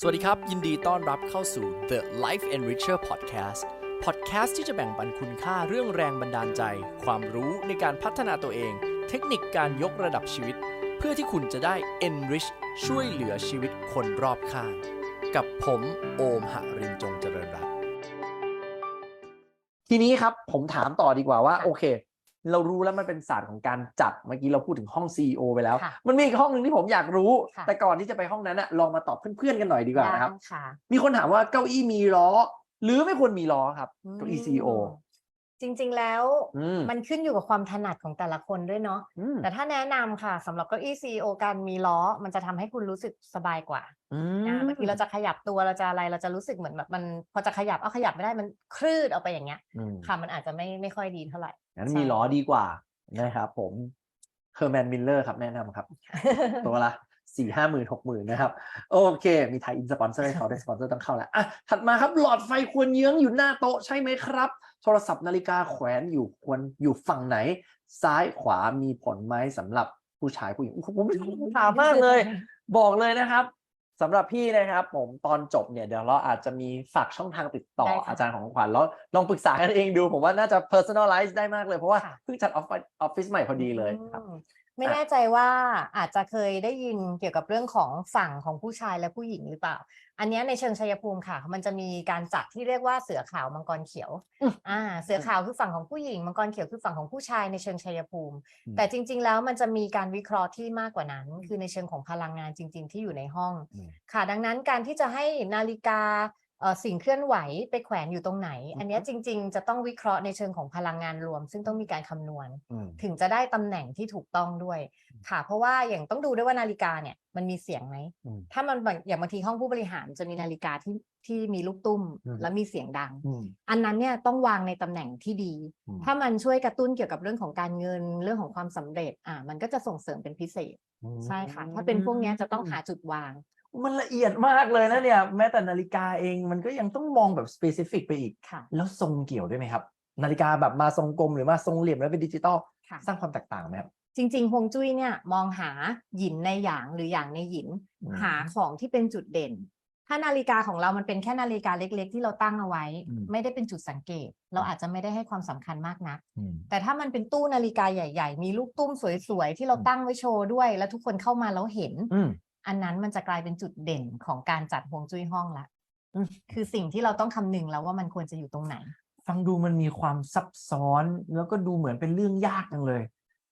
สวัสดีครับ ยินดีต้อนรับเข้าสู่ The Life Enricher Podcast Podcast ที่จะแบ่งปันคุณค่าเรื่องแรงบันดาลใจ ความรู้ในการพัฒนาตัวเอง เทคนิคการยกระดับชีวิต เพื่อที่คุณจะได้ enrich ช่วยเหลือชีวิตคนรอบข้าง กับผมโอมหรินจงเจริญรัตน์ทีนี้ครับผมถามต่อดีกว่าว่า โอเค เรารู้แล้วมันเป็นศาสตร์ของการจัดเมื่อกี้เราพูดถึงห้อง CEO ไปแล้ว ค่ะมันมีอีกห้องหนึ่งที่ผมอยากรู้ ค่ะ แต่ก่อนที่จะไปห้องนั้นนะลองมาตอบเพื่อนๆกันหน่อยดีกว่านะครับ ได้ค่ะ มีคนถามว่าเก้าอี้มีล้อ หรือไม่ควรมีล้อครับ เก้าอี้ CEO จริงๆแล้วอืมมันขึ้นอยู่กับความถนัดของแต่ละคนด้วยเนาะอืมแต่ถ้าแนะนำค่ะสำหรับเก้าอี้ CEO การมีล้อ มันจะทำให้คุณรู้สึกสบายกว่าอืมอ่าบางทีเราจะขยับตัวเราจะอะไรเราจะรู้สึกเหมือนแบบมันพอจะขยับเอาขยับไม่ได้มันคลืดออกไปอย่างเงี้ย อืมค่ะมันอาจจะไม่ไม่ค่อยดีเท่าไหร่ งั้นใช่มีล้อดีกว่านะครับผมเคอร์แมนมิลเลอร์ครับแนะนำครับ ตัวละสี่ห้าหมื่นหกหมื่นนะครับ โอเค มีไทยอินสปอนเซอร์ให้เขาได้สปอนเซอร์ต้องเข้าแล้วอะถัดมาครับหลอดไฟควรเยื้องอยู่หน้าโต๊ะใช่ไหมครับ โทรศัพท์นาฬิกาแขวนอยู่ควรอยู่ฝั่งไหน ซ้ายขวามีผลไหมสำหรับผู้ชายผู้หญิงโอ้โหผมถามมากเลย บอกเลยนะครับ สำหรับพี่นะครับ ผมตอนจบเนี่ยเดี๋ยวเราอาจจะมีฝากช่องทางติดต่อได้ค่ะอาจารย์ของขวัญแล้วลองปรึกษากันเองดู ผมว่าน่าจะ personalize ได้มากเลย เพราะว่าค่ะ เพิ่งจัดออฟฟิศออฟฟิศใหม่พอดีเลยครับ อืม ไม่แน่ใจว่าอาจจะเคยได้ยินเกี่ยวกับเรื่องของฝั่งของผู้ชายและผู้หญิงหรือเปล่า อันเนี้ยในเชิงชัยภูมิค่ะ มันจะมีการจัดที่เรียกว่าเสือขาวมังกรเขียวอืมอ่าเสือขาวคือฝั่งของผู้หญิงมังกรเขียวคือฝั่งของผู้ชายในเชิงชัยภูมิอืมแต่จริง ๆ แล้วมันจะมีการวิเคราะห์ที่มากกว่านั้น คือในเชิงของพลังงานจริง ๆ ที่อยู่ในห้องอืมค่ะ ดังนั้นการที่จะให้นาฬิกาเอ่อ สิ่งเคลื่อนไหวไปแขวนอยู่ตรงไหน อันเนี้ยจริง ๆ จะต้องวิเคราะห์ในเชิงของพลังงานรวม ซึ่งต้องมีการคำนวณอืมถึงจะได้ตำแหน่งที่ถูกต้องด้วย ค่ะ เพราะว่าอย่างต้องดูด้วยว่านาฬิกาเนี่ยมันมีเสียงไหมอืมถ้ามันแบบอย่างบางทีห้องผู้บริหารจะมีนาฬิกาที่ที่มีลูกตุ้มอืมแล้วมีเสียงดังอืมอันนั้นเนี่ยต้องวางในตำแหน่งที่ดีอืมถ้ามันช่วยกระตุ้นเกี่ยวกับเรื่องของการเงินเรื่องของความสำเร็จอ่ามันก็จะส่งเสริมเป็นพิเศษใช่ค่ะถ้าเป็นพวกเนี้ยจะต้องหาจุดวาง มันละเอียดมากเลยนะเนี่ยแม้แต่นาฬิกาเองมันก็ยังต้องมองแบบ specific ไปอีก ค่ะ แล้วทรงเกี่ยวด้วยไหมครับ นาฬิกาแบบมาทรงกลมหรือมาทรงเหลี่ยมแล้วเป็นดิจิตอลค่ะ สร้างความแตกต่างไหมครับ จริงๆฮวงจุ้ยเนี่ยมองหาหยินในหยางหรือหยางในหยิน อืม หาของที่เป็นจุดเด่น ถ้านาฬิกาของเรามันเป็นแค่นาฬิกาเล็ก ๆ ที่เราตั้งเอาไว้ อืม ไม่ได้เป็นจุดสังเกต เราอาจจะไม่ได้ให้ความสำคัญมากนัก อืม แต่ถ้ามันเป็นตู้นาฬิกาใหญ่ ๆ มีลูกตุ้มสวยๆ ที่เราอืม ตั้งไว้โชว์ด้วย แล้วทุกคนเข้ามาแล้วเห็น อืม อันนั้นมันจะกลายเป็นจุดเด่นของการจัดฮวงจุ้ยห้องละอืมคือสิ่งที่เราต้องคำนึงแล้วว่ามันควรจะอยู่ตรงไหน ฟังดูมันมีความซับซ้อนแล้วก็ดูเหมือนเป็นเรื่องยากจังเลย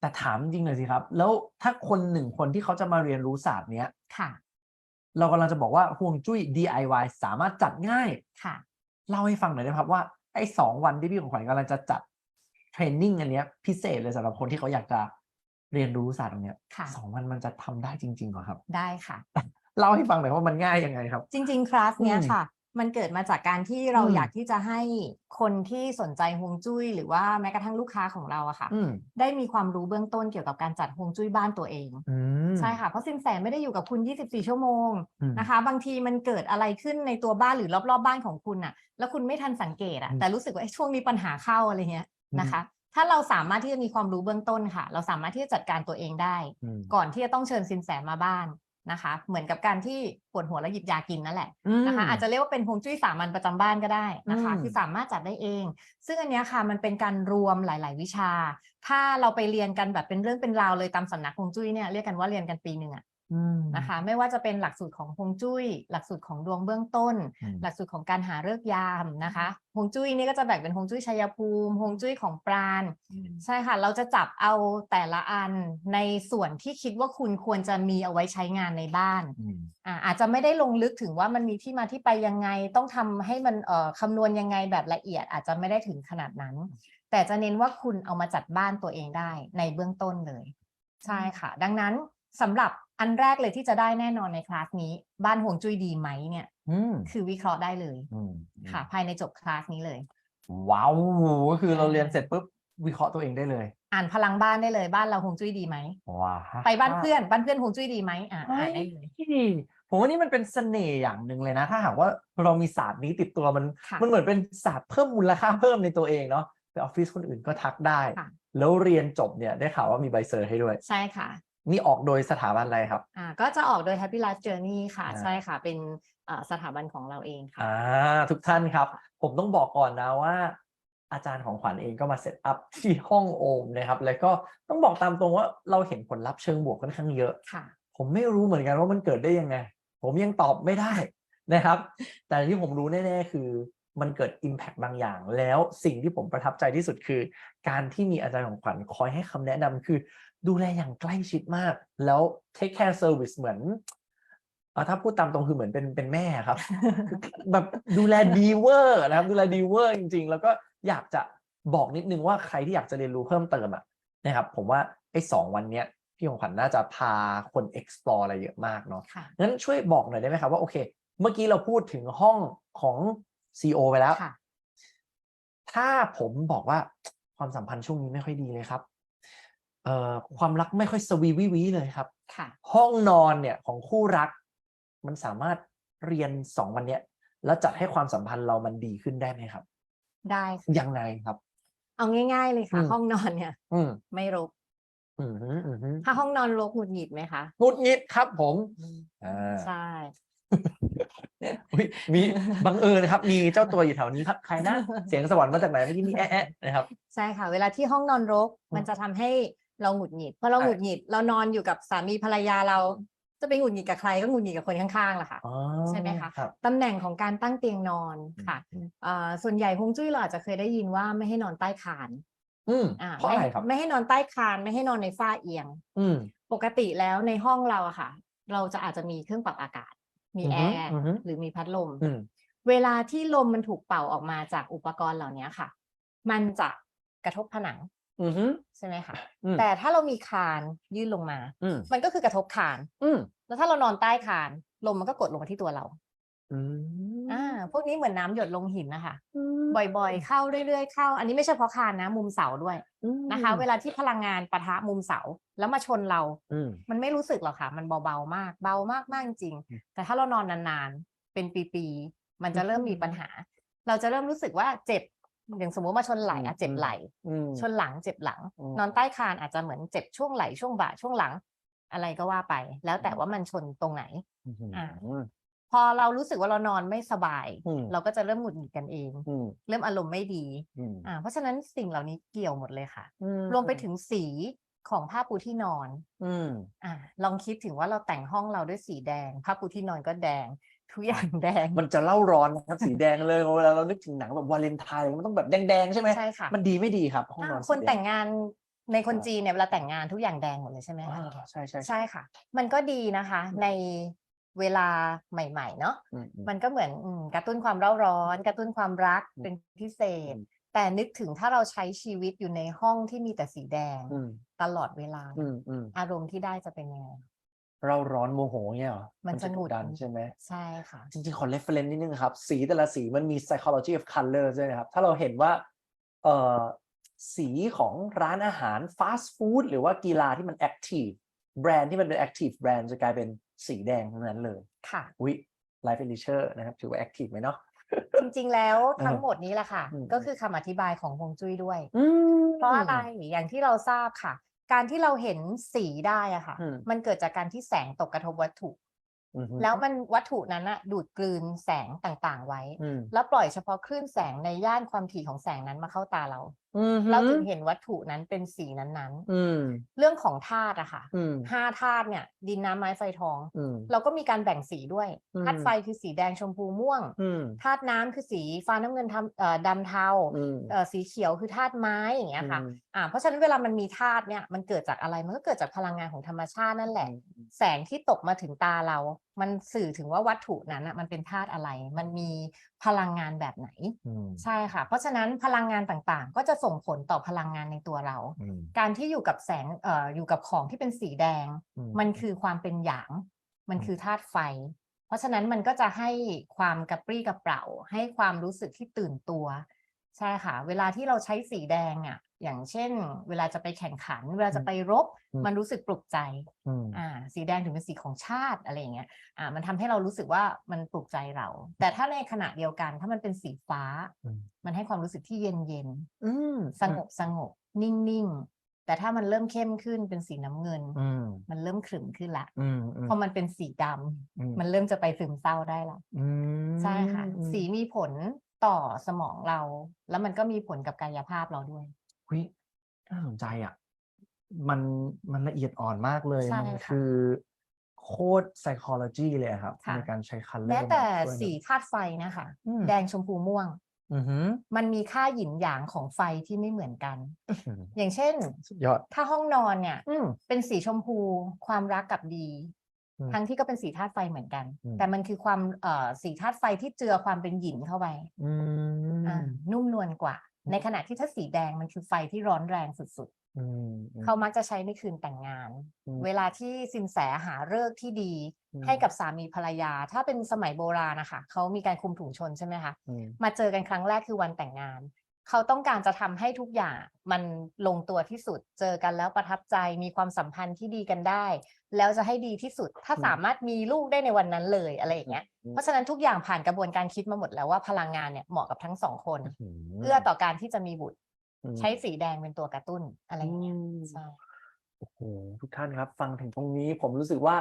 แต่ถามจริงเลยสิครับ แล้วถ้าคนหนึ่งคนที่เขาจะมาเรียนรู้ศาสตร์เนี้ยค่ะ เรากำลังจะบอกว่าห่วงจุ้ย DIY สามารถจัดง่ายค่ะเล่าให้ฟังหน่อยได้ไหมครับว่าไอ้สองวันที่พี่ของขวัญกำลังจะจัดเทรนนิ่งอันเนี้ยพิเศษเลยสำหรับคนที่เขาอยากจะ เรียนรู้ศาสตร์ตรงเนี้ยค่ะ สองวันมันจะทำได้จริงๆเหรอครับ ได้ค่ะ เล่าให้ฟังหน่อยว่ามันง่ายยังไงครับ จริงๆ คลาสเนี้ยอืมค่ะ มันเกิดมาจากการที่เราอืม อยากที่จะให้คนที่สนใจฮวงจุ้ยหรือว่าแม้กระทั่งลูกค้าของเราอะค่ะ อืมได้มีความรู้เบื้องต้นเกี่ยวกับการจัดฮวงจุ้ยบ้านตัวเอง อืมใช่ค่ะ เพราะสินแสไม่ได้อยู่กับคุณ 24 ชั่วโมงอืม นะคะ บางทีมันเกิดอะไรขึ้นในตัวบ้านหรือรอบๆบ้านของคุณอะแล้วคุณไม่ทันสังเกตอะอืม แต่รู้สึกว่าเอ๊ะช่วงนี้ปัญหาเข้าอะไรเงี้ยนะคะ ถ้าเราสามารถที่จะมีความรู้เบื้องต้นค่ะ เราสามารถที่จะจัดการตัวเองได้อืมก่อนที่จะต้องเชิญสินแสมาบ้านนะคะ เหมือนกับการที่ปวดหัวแล้วหยิบยากินนั่นแหละนะคะ อาจจะเรียกว่าเป็นฮวงจุ้ยสามัญประจำบ้านก็ได้นะคะอืมคือสามารถจัดได้เอง ซึ่งอันเนี้ยค่ะมันเป็นการรวมหลาย ๆ วิชา ถ้าเราไปเรียนกันแบบเป็นเรื่องเป็นราวเลยตามสำนักฮวงจุ้ยเนี่ยเรียกกันว่าเรียนกันปีหนึ่งอะอืม นะคะ ไม่ว่าจะเป็นหลักสูตรของฮวงจุ้ย หลักสูตรของดวงเบื้องต้นอืมหลักสูตรของการหาเลิกษ์ยามนะคะฮวงจุ้ยนี่ก็จะแบ่งเป็นฮวงจุ้ยชัยภูมิฮวงจุ้ยของปราณใช่ค่ะ เราจะจับเอาแต่ละอันในส่วนที่คิดว่าคุณควรจะมีเอาไว้ใช้งานในบ้านอืมอ่าอาจจะไม่ได้ลงลึกถึงว่ามันมีที่มาที่ไปยังไง ต้องทำให้มันเอ่อคำนวณยังไงแบบละเอียด อาจจะไม่ได้ถึงขนาดนั้น แต่จะเน้นว่าคุณเอามาจัดบ้านตัวเองได้ในเบื้องต้นเลย ใช่ค่ะ ดังนั้นสำหรับ อันแรกเลยที่จะได้แน่นอนในคลาสนี้ บ้านห่วงจุ้ยดีไหมเนี่ยอืมคือวิเคราะห์ได้เลยอืมค่ะ ภายในจบคลาสนี้เลย ว้าวก็คือเราใช่เรียนเสร็จปุ๊บวิเคราะห์ตัวเองได้เลย อ่านพลังบ้านได้เลยบ้านเราห่วงจุ้ยดีไหมว้าไปบ้านเพื่อนบ้านเพื่อนห่วงจุ้ยดีไหมอ่าอ่านได้เลยฮ้ยผมว่านี่มันเป็นเสน่ห์อย่างหนึ่งเลยนะ ถ้าหากว่าเรามีศาสตร์นี้ติดตัวมันค่ะมันเหมือนเป็นศาสตร์เพิ่มมูลค่าเพิ่มในตัวเองเนาะไปออฟฟิศคนอื่นก็ทักได้ค่ะแล้วเรียนจบเนี่ยได้ข่าวว่ามีใบเซอร์ให้ด้วย ใช่ค่ะ นี่ออกโดยสถาบันอะไรครับ อ่าก็จะออกโดย Happy Life Journey ค่ะอ่าใช่ค่ะ เป็นเอ่อสถาบันของเราเองค่ะอ่าทุกท่านครับ ผมต้องบอกก่อนนะว่า อาจารย์ของขวัญเองก็มาเซตอัพที่ห้องโอมนะครับ แล้วก็ต้องบอกตามตรงว่าเราเห็นผลลัพธ์เชิงบวกค่อนข้างเยอะค่ะ ผมไม่รู้เหมือนกันว่ามันเกิดได้ยังไง ผมยังตอบไม่ได้นะครับ แต่ที่ผมรู้แน่ๆ คือมันเกิด Impact บางอย่าง แล้วสิ่งที่ผมประทับใจที่สุดคือ การที่มีอาจารย์ของขวัญคอยให้คำแนะนำคือ ดูแลอย่างใกล้ชิดมาก แล้ว take care service เหมือนอ่าถ้าพูดตามตรงคือเหมือนเป็นเป็นแม่ครับคือแบบดูแลดีเวอร์นะครับ ดูแลดีเวอร์จริง ๆ แล้วก็อยากจะบอกนิดนึงว่าใครที่อยากจะเรียนรู้เพิ่มเติมอะนะครับ ผมว่าไอ้สองวันเนี้ยพี่ของขวัญน่าจะพาคน explore อะไรเยอะมากเนาะค่ะงั้นช่วยบอกหน่อยได้ไหมครับว่าโอเค เมื่อกี้เราพูดถึงห้องของ CEO ไปแล้วค่ะถ้าผมบอกว่าความสัมพันธ์ช่วงนี้ไม่ค่อยดีเลยครับเอ่อ ความรักไม่ค่อยสวีวิวีเลยครับค่ะห้องนอนเนี่ยของคู่รัก มันสามารถเรียนสองวันเนี้ยแล้วจัดให้ความสัมพันธ์เรามันดีขึ้นได้ไหมครับ ได้ค่ะยังไงครับ เอาง่าย ๆ เลยค่ะอืมห้องนอนเนี่ย อืมไม่รกอืมฮึอืมฮึถ้าห้องนอนรกหงุดหงิดไหมคะงุดหงิดครับ ผมอ่าใช่อุ๊ยมีบังเอิญนะครับ มีเจ้าตัวอยู่แถวนี้ครับ ใครนะ เสียงสวรรค์มาจากไหนเมื่อกี้มีแอะแอะนะครับ ใช่ค่ะ เวลาที่ห้องนอนรกอืมมันจะทำให้ เราหงุดหงิดพอเราใช่หงุดหงิดเรานอนอยู่กับสามีภรรยาเรา จะไปหงุดหงิดกับใครก็หงุดหงิดกับคนข้างๆล่ะค่ะอ๋อใช่ไหมคะ รับ ตำแหน่งของการตั้งเตียงนอนค่ะอืมเอ่อส่วนใหญ่ฮวงจุ้ยเราอาจจะเคยได้ยินว่าไม่ให้นอนใต้คานอืมอ่าเพราะไม่อะไรครับ ไม่ให้นอนใต้คานไม่ให้นอนในฝ้าเอียง อืม ปกติแล้วในห้องเราอะค่ะ เราจะอาจจะมีเครื่องปรับอากาศ มีอือแอฮึร์อือฮึ หรือมีพัดลม อืม เวลาที่ลมมันถูกเป่าออกมาจากอุปกรณ์เหล่านี้ค่ะ มันจะกระทบผนัง อือฮึ ใช่ไหมคะอืมแต่ถ้าเรามีคานยื่นลงมา อืม มันก็คือกระทบคาน อืมแล้วถ้าเรานอนใต้คานลมมันก็กดลงมาที่ตัวเราอืมอ่าพวกนี้เหมือนน้ำหยดลงหินนะคะอืมบ่อยๆ เข้าเรื่อยๆเข้า อันนี้ไม่ใช่เพราะคานนะ มุมเสาด้วยนะคะ เวลาที่พลังงานปะทะมุมเสาแล้วมาชนเรา อืม มันไม่รู้สึกหรอกค่ะ มันเบาๆมาก เบามากๆจริง อืมแต่ถ้าเรานอนนานๆ เป็นปีๆ มันจะเริ่มมีอืมปัญหา เราจะเริ่มรู้สึกว่าเจ็บ อย่างสมมติมาชนไหล่อืมอะเจ็บอืมไหล่อืมชนหลังเจ็บหลังอืมนอนใต้คานอาจจะเหมือนเจ็บช่วงไหล่ช่วงบ่าช่วงหลัง อะไรก็ว่าไป แล้วแต่อืมว่ามันชนตรงไหนอืมอ่าพอเรารู้สึกว่าเรานอนไม่สบายอืมเราก็จะเริ่มหงุดหงิดกันเองอืมเริ่มอารมณ์ไม่ดีอืมอ่าเพราะฉะนั้นสิ่งเหล่านี้เกี่ยวหมดเลยค่ะอืรวมไปถึงสีของผ้าปูที่นอน อืมอ่าลองคิดถึงว่าเราแต่งห้องเราด้วยสีแดง ผ้าปูที่นอนก็แดง ทุกอย่างแดง มันจะเล่าร้อนนะครับสีแดงเลยเวลาเรานึกถึงหนังแบบวาเลนไทน์มันต้องแบบแดงๆใช่ไหมใช่ค่ะมันดีไม่ดีครับห้องนอนอ่าสีคนดแต่งงานในคนจีนเนี่ยเวลาแต่งงานทุกอย่างแดงหมดเลยใช่ไหมอ่าคะใช่ใช่ใช่ค่ะ มันก็ดีนะคะ ในเวลาใหม่ๆเนาะอืมอืมมันก็เหมือนอืมกระตุ้นความเร่าร้อน กระตุ้นความรักอืมเป็นพิเศษอืมแต่นึกถึงถ้าเราใช้ชีวิตอยู่ในห้องที่มีแต่สีแดงอืมตลอดเวลาอืมอืมอารมณ์ที่ได้จะเป็นยังไง เราร้อนโมโหเนี่ยเหรอมันจะหงุดกดันใช่ไหมใช่ค่ะ จริงๆ ขอ reference นิดนึงครับ สีแต่ละสีมันมี psychology of color ด้วยนะครับ ถ้าเราเห็นว่าเอ่อสีของร้านอาหาร fast food หรือว่ากีฬาที่มัน active แบรนด์ที่มันเป็น active แบรนด์จะกลายเป็นสีแดงทั้งนั้นเลย ค่ะวิ life and leisure นะครับถือว่า active ไหมเนาะจริงๆ แล้วเออทั้งหมดนี้แหละค่ะอืมก็คือคำอธิบายของฮวงจุ้ยด้วยอืมเพราะอะไรอย่างที่เราทราบค่ะ การที่เราเห็นสีได้อะค่ะ อืม มันเกิดจากการที่แสงตกกระทบวัตถุ อืมแล้วมันวัตถุนั้นอะดูดกลืนแสงต่างๆไว้ อืม แล้วปล่อยเฉพาะคลื่นแสงในย่านความถี่ของแสงนั้นมาเข้าตาเราอืม เราจึงเห็นวัตถุนั้นเป็นสีนั้นอืมๆเรื่องของธาตุอะค่ะอืมห้าธาตุเนี่ย ดินน้ำไม้ไฟทองอืมเราก็มีการแบ่งสีด้วยอืมธาตุไฟคือสีแดงชมพูม่วงอืมธาตุน้ำคือสีฟ้าน้ำเงินทำเอ่อดำเทาอืมเอ่อสีเขียวคือธาตุไม้อย่างเงี้ยค่ะอืมอ่าเพราะฉะนั้นเวลามันมีธาตุเนี่ยมันเกิดจากอะไรมันก็เกิดจากพลังงานของธรรมชาตินั่นแหละ แสงที่ตกมาถึงตาเรามันสื่อถึงว่าวัตถุนั้นอะมันเป็นธาตุอะไร มันมีพลังงานแบบไหนอืมใช่ค่ะ เพราะฉะนั้นพลังงานต่างๆ ก็จะส่งผลต่อพลังงานในตัวเราอืมการที่อยู่กับแสงเอ่ออยู่กับของที่เป็นสีแดงอืมมันคือความเป็นหยาง มันคือธาตุไฟ เพราะฉะนั้นมันก็จะให้ความกระปรี้กระเปร่า ให้ความรู้สึกที่ตื่นตัว ใช่ค่ะ เวลาที่เราใช้สีแดงอะ อย่างเช่น เวลาจะไปแข่งขัน เวลาจะไปรบอืมมันรู้สึกปลุกใจอืมอ่า สีแดงถึงเป็นสีของชาติอะไรอย่างเงี้ย อ่า มันทำให้เรารู้สึกว่ามันปลุกใจเรา แต่ถ้าในขณะเดียวกัน ถ้ามันเป็นสีฟ้าอืมมันให้ความรู้สึกที่เย็นเย็นๆอืมสงบสงบ นิ่งนิ่งแต่ถ้ามันเริ่มเข้มขึ้นเป็นสีน้ำเงินอืมมันเริ่มขรึมขึ้นละอืมอืมพอมันเป็นสีดำอืมมันเริ่มจะไปซึมเศร้าได้ละอืมใช่ค่ะอืมสีมีผล ต่อสมองเรา แล้วมันก็มีผลกับกายภาพเราด้วยหุยน่าสนใจอะ มันมันละเอียดอ่อนมากเลย ใช่มันค่ะคือโคตร psychology เลยอะครับค่ะ ในการใช้คัลเลอร์แม้แต่ช่วยสีธาตุไฟนะคะ อืมแดงชมพูม่วง อือหือมันมีค่าหยินหยางของไฟที่ไม่เหมือนกันอื้อหืออย่างเช่น สุดยอด ถ้าห้องนอนเนี่ย อืม เป็นสีชมพูความรักกับดีอืม ทั้งที่ก็เป็นสีธาตุไฟเหมือนกันอืมแต่มันคือความเอ่อสีธาตุไฟที่เจือความเป็นหยินเข้าไปอืมอ่านุ่มนวลกว่า ในขณะที่ถ้าสีแดงมันคือไฟที่ร้อนแรงสุดอืมอืๆมเขามักจะใช้ในคืนแต่งงานอืมเวลาที่สินแสหาฤกษ์ที่ดีอืมให้กับสามีภรรยา ถ้าเป็นสมัยโบราณนะคะเขามีการคุมถุงชนใช่ไหมคะอืมมาเจอกันครั้งแรกคือวันแต่งงาน เขาต้องการจะทำให้ทุกอย่างมันลงตัวที่สุด เจอกันแล้วประทับใจมีความสัมพันธ์ที่ดีกันได้ แล้วจะให้ดีที่สุด ถ้าอืมสามารถมีลูกได้ในวันนั้นเลยอะไรอย่างเงี้ยอืมเพราะฉะนั้นทุกอย่างผ่านกระบวนการคิดมาหมดแล้วว่าพลังงานเนี่ยเหมาะกับทั้งสองคนหืเอื้อต่อการที่จะมีบุตรมใช้สีแดงเป็นตัวกระตุ้นอะไรอย่างเงี้ยอืมใช่โอ้โหทุกท่านครับ ฟังถึงตรงนี้ผมรู้สึกว่า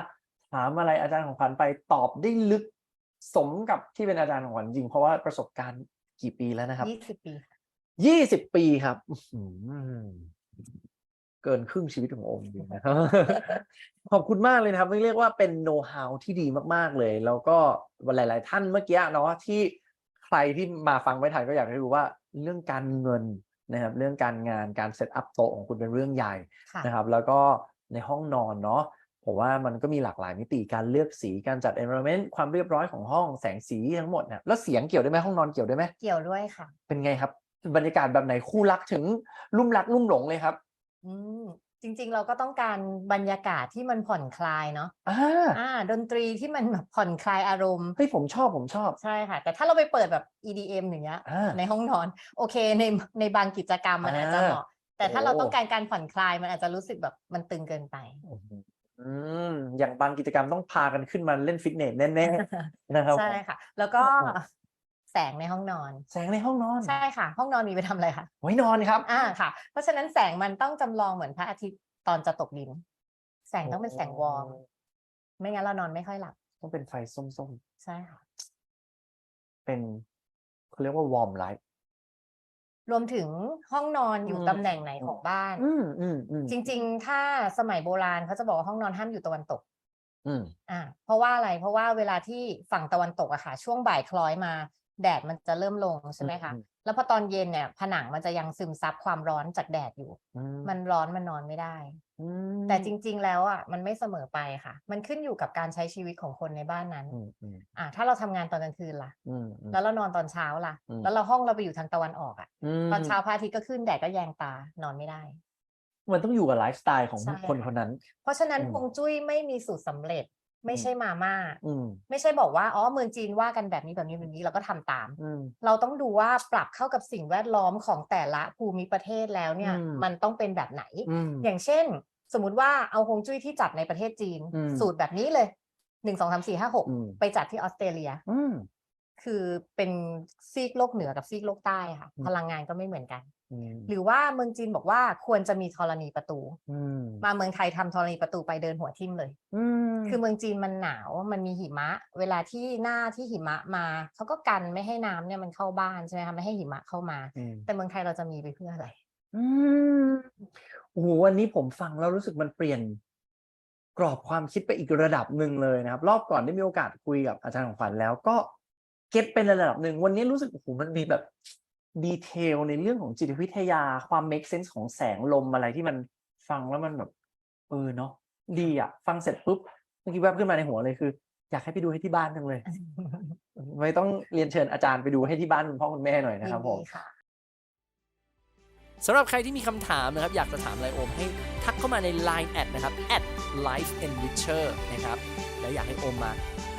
ถามอะไรอาจารย์ของขวัญไปตอบได้ลึกสมกับที่เป็นอาจารย์ของขวัญจริงเพราะว่าประสบการณ์กี่ปีแล้วนะครับยี่สิบปี ยี่สิบปีครับอื้อหือเกินครึ่งชีวิตของโอมจริงๆนะครับขอบคุณมากเลยนะครับเรียกว่าเป็นโน้ตฮาวที่ดีมาก ๆ เลย แล้วก็หลาย ๆ ท่านเมื่อกี้เนาะที่ใครที่มาฟังไม่ทันก็อยากให้รู้ว่าเรื่องการเงินนะครับ เรื่องการงานการเซตอัพโต๊ะของคุณเป็นเรื่องใหญ่ค่ะนะครับ แล้วก็ในห้องนอนเนาะผมว่ามันก็มีหลากหลายมิติการเลือกสีการจัด environment ความเรียบร้อยของห้องแสงสีทั้งหมดเนี่ยแล้วเสียงเกี่ยวได้ไหมห้องนอนเกี่ยวได้ไหมเกี่ยวด้วยค่ะ เป็นไงครับ บรรยากาศแบบไหนคู่รักถึงลุ่มรักลุ่มหลงเลยครับ อืมจริงๆ เราก็ต้องการบรรยากาศที่มันผ่อนคลายเนาะอ่าอ่า ดนตรีที่มันแบบผ่อนคลายอารมณ์ เฮ้ยผมชอบผมชอบ ใช่ค่ะ แต่ถ้าเราไปเปิดแบบ EDM อย่างเงี้ยอ่า ในห้องนอน โอเคในในบางกิจกรรมมันอาจจะอ่าเหมาะแต่ถ้าเราโอ้ต้องการการผ่อนคลายมันอาจจะรู้สึกแบบมันตึงเกินไป อืมอย่างบางกิจกรรมต้องพากันขึ้นมาเล่นฟิตเนสแน่ๆนะครับใช่ค่ะ แล้วก็โอ้โห แสงในห้องนอน แสงในห้องนอน ใช่ค่ะ ห้องนอนมีไปทำอะไรคะไว้นอนครับ อ่าค่ะ เพราะฉะนั้นแสงมันต้องจำลองเหมือนพระอาทิตย์ตอนจะตกดิน แสงต้องเป็นแสงวอร์มไม่งั้นเรานอนไม่ค่อยหลับ ต้องเป็นไฟส้มใช่ค่ะๆเป็นเขาเรียกว่าวอร์มไลท์รวมถึงห้องนอนอยู่อืมตำแหน่งไหนของบ้านอืมอืมอืมจริง ๆ ถ้าสมัยโบราณเขาจะบอกว่าห้องนอนห้ามอยู่ตะวันตกอืมอ่าเพราะว่าอะไรเพราะว่าเวลาที่ฝั่งตะวันตกอะค่ะ ช่วงบ่ายคล้อยมา แดดมันจะเริ่มลงใช่ไหมคะอืมแล้วพอตอนเย็นเนี่ย ผนังมันจะยังซึมซับความร้อนจากแดดอยู่อืมันร้อนมันนอนไม่ได้อืมแต่จริง ๆ แล้วอะมันไม่เสมอไปค่ะ มันขึ้นอยู่กับการใช้ชีวิตของคนในบ้านนั้นอืมอืมอ่าถ้าเราทำงานตอนกลางคืนล่ะอืมอืมแล้วเรานอนตอนเช้าล่ะอืมแล้วเราห้องเราไปอยู่ทางตะวันออกอะมตอนเช้าพระอาทิตย์ก็ขึ้นแดดก็แยงตานอนไม่ได้มันต้องอยู่กับไลฟ์สไตล์ของใช่คนค่ะคนนั้น เพราะฉะนั้นอืมฮวงจุ้ยไม่มีสูตรสำเร็จ ไม่อืมใช่มาม่าอืมไม่ใช่บอกว่าอ๋อเมืองจีนว่ากันแบบนี้แบบนี้แบบนี้เราก็ทำตามอืมเราต้องดูว่าปรับเข้ากับสิ่งแวดล้อมของแต่ละภูมิประเทศแล้วเนี่ยอืมมันต้องเป็นแบบไหนอืมอย่างเช่น สมมุติว่าเอาฮวงจุ้ยที่จัดในประเทศจีนอืมสูตรแบบนี้เลยหนึ่งสองสามสี่ห้าหกอืมไปจัดที่ออสเตรเลียอืมคือเป็นซีกโลกเหนือกับซีกโลกใต้ค่ะอืมพลังงานก็ไม่เหมือนกันอืม หรือว่าเมืองจีนบอกว่าควรจะมีธรณีประตูอืมมาเมืองไทยทำธรณีประตูไปเดินหัวทิ่มเลยอืมคือเมืองจีนมันหนาวมันมีหิมะ เวลาที่หน้าที่หิมะมาเขาก็กันไม่ให้น้ำเนี่ยมันเข้าบ้านใช่ไหมคะไม่ให้หิมะเข้ามาอืมแต่เมืองไทยเราจะมีไปเพื่ออะไรอืมโอ้โหวันนี้ผมฟังแล้วรู้สึกมันเปลี่ยนกรอบความคิดไปอีกระดับหนึ่งเลยนะครับ รอบก่อนได้มีโอกาสคุยกับอาจารย์ของขวัญแล้วก็เก็ตเป็นระดับหนึ่งวันนี้รู้สึกโอ้โหมันมีแบบ ดีเทลในเรื่องของจิตวิทยาความ make sense ของแสงลมอะไรที่มันฟังแล้วมันแบบ เออเนาะดีอะ ฟังเสร็จปุ๊บเมื่อกี้แวบขึ้นมาในหัวเลยคือ อยากให้ไปดูให้ที่บ้านจังเลย ไม่ต้องเรียนเชิญอาจารย์ไปดูให้ที่บ้านคุณพ่อคุณแม่หน่อยนะครับผมยิดีค่ะสำหรับใครที่มีคำถามนะครับ อยากจะถามอะไรโอมให้ทักเข้ามาใน Line แอดนะครับ at life enricher นะครับ แล้วอยากให้โอมมา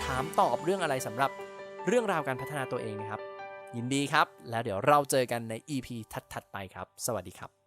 ถามตอบเรื่องอะไรสำหรับเรื่องราวการพัฒนาตัวเองนะครับ ยินดีครับ แล้วเดี๋ยวเราเจอกันใน EP ถัดๆไปครับ สวัสดีครับ